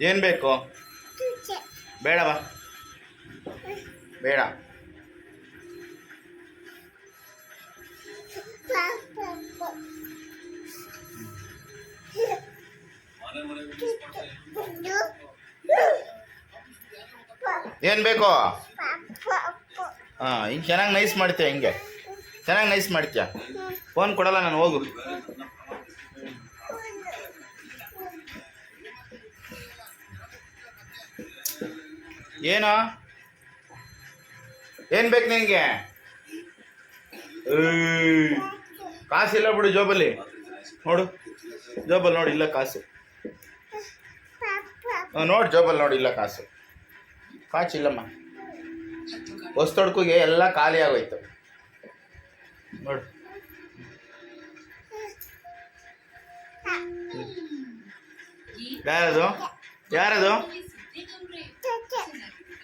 ಏನು ಬೇಕು? ಬೇಡ ಬಾ ಬೇಡ. ಏನು ಬೇಕು? ಹಾಂ ಹಿಂಗೆ ಚೆನ್ನಾಗಿ ನೈಸ್ ಮಾಡ್ತೀಯ ಹಿಂಗೆ. ಚೆನ್ನಾಗಿ ನೈಸ್ ಮಾಡ್ತೀಯ. ಫೋನ್ ಕೊಡಲ್ಲ ನಾನು ಹೋಗು. ಏನು? ಏನು ಬೇಕು ನಿನಗೆ? ಕಾಸಿಲ್ಲ ಬಿಡು ಜೋಬಲ್ಲಿ. ನೋಡು, ಜೋಬಲ್ಲಿ ನೋಡಿ, ಇಲ್ಲ ಕಾಸು. ನೋಡಿ ಜೋಬಲ್ಲಿ ನೋಡಿ, ಇಲ್ಲ ಕಾಸು. ಕಾಚಿಲ್ಲಮ್ಮ. ಹೊಸ್ತೊಡ್ಕಿಗೆ ಎಲ್ಲ ಖಾಲಿ ಆಗೋಯ್ತು. ನೋಡು. ಯಾರದು? ಯಾರದು?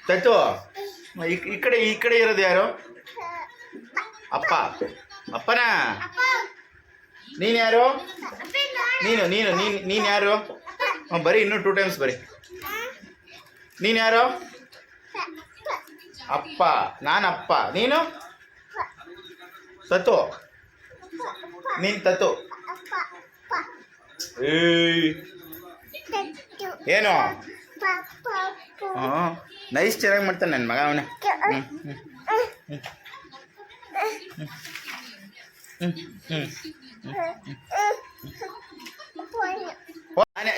ತತ್ತು ಈ ಕಡೆ ಈ ಕಡೆ ಇರೋದು ಯಾರು? ಅಪ್ಪ. ಅಪ್ಪನಾ? ನೀನು ಯಾರು? ನೀನು ನೀನು ನೀನು ನೀನು ಯಾರು? ಹ್ಞೂ ಬರೀ ಇನ್ನೂ ಟೂ ಟೈಮ್ಸ್ ಬರೀ. ನೀನು ಯಾರು? ಅಪ್ಪ. ನಾನು ಅಪ್ಪ. ನೀನು? ತತ್ತು. ನೀನು ತತ್ತು. ಏನು? ಹಾಂ ನೈಸ್ ಚೆನ್ನಾಗಿ ಮಾಡ್ತಾನೆ ನನ್ನ ಮಗ ಅವನೇ.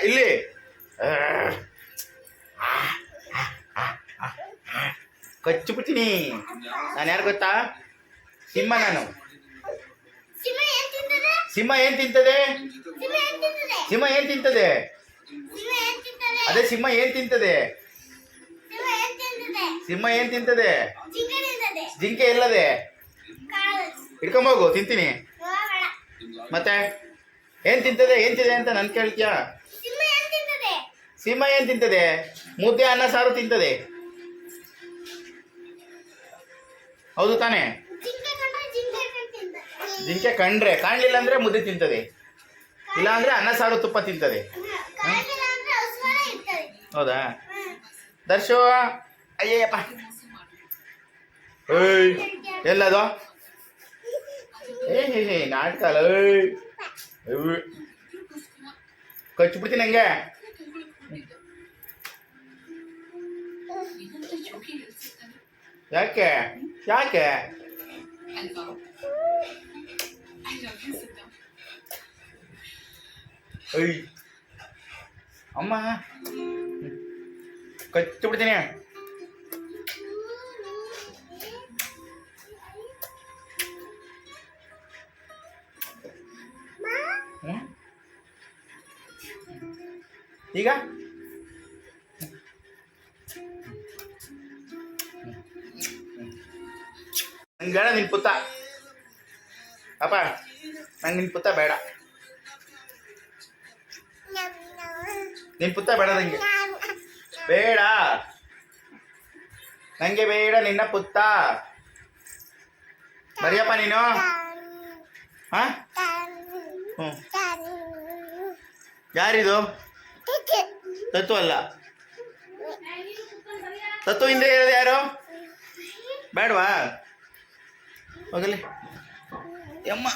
ಇಲ್ಲಿ. ಕಚ್ಚು ಬಿಡ್ತೀನಿ ನಾನು ಯಾರು ಗೊತ್ತಾ? ಸಿಂಹ ನಾನು. ಸಿಂಹ ಏನ್ ತಿಂತದೆ? ಸಿಂಹ ಏನ್ ತಿಂತದೆ? ಅದೇ ಸಿಂಹ ಏನ್ ತಿಂತದೆ? ಸಿಂಹ ಏನ್ ತಿಂತದೆ? ಜಿಂಕೆ ಇಲ್ಲದೆ. ಹಿಡ್ಕೊಂಬೋಗು ತಿಂತೀನಿ. ಮತ್ತೆ? ಏನ್ ತಿಂತದೆ? ಏನ್ ತಿದೆ ಅಂತ ನನ್ ಕೇಳ್ತೀಯ? ಸಿಂಹ ಏನ್ ತಿಂತದೆ? ಮುದ್ದೆ ಅನ್ನ ಸಾರು ತಿಂತದೆ. ಹೌದು ತಾನೇ? ಜಿಂಕೆ ಕಂಡ್ರೆ ಕಾಣ್ಲಿಲ್ಲ ಅಂದ್ರೆ ಮುದ್ದೆ ತಿಂತದೆ. ಇಲ್ಲ ಅಂದ್ರೆ ಅನ್ನ ಸಾರು ತುಪ್ಪ ತಿಂತದೆ. ಹೌದಾ? ದರ್ಶು ಅಯ್ಯಪ್ಪ ಏಯ್ ಎಲ್ಲದು? ಏ ಹೇ ಹೇ ನಾಟಕ ಅಲ್ಲ ಏಯ್. ಕಚ್ಚಿಬಿಡ್ತೀನಿ ಹಂಗೆ. ಯಾಕೆ? ಯಾಕೆ? ಅಯ್ಯ ಅಮ್ಮ. ಕಚ್ಚಿ ಈಗ? ನಂಗೆ ಬೇಡ ನಿನ್ ಪುತ್ತ. ಅಪ್ಪ, ನಂಗೆ ನಿನ್ ಪುತ್ತ ಬೇಡ. ನಿನ್ ಪುತ್ತ ಬೇಡ ನಂಗೆ. ಬೇಡ. ನಂಗೆ ಬೇಡ ನಿನ್ನ ಪುತ್ತ. ಬರಿಯಪ್ಪ ನೀನು? ಹಾ? ಹ್ಞೂ ಯಾರಿದು? ತತ್ತು ಅಲ್ಲ. ತತ್ತು ಹಿಂದೆ ಇರೋದು ಯಾರು? ಬೇಡವಾ? ಹೋಗಲಿ. ಯಮ್ಮ.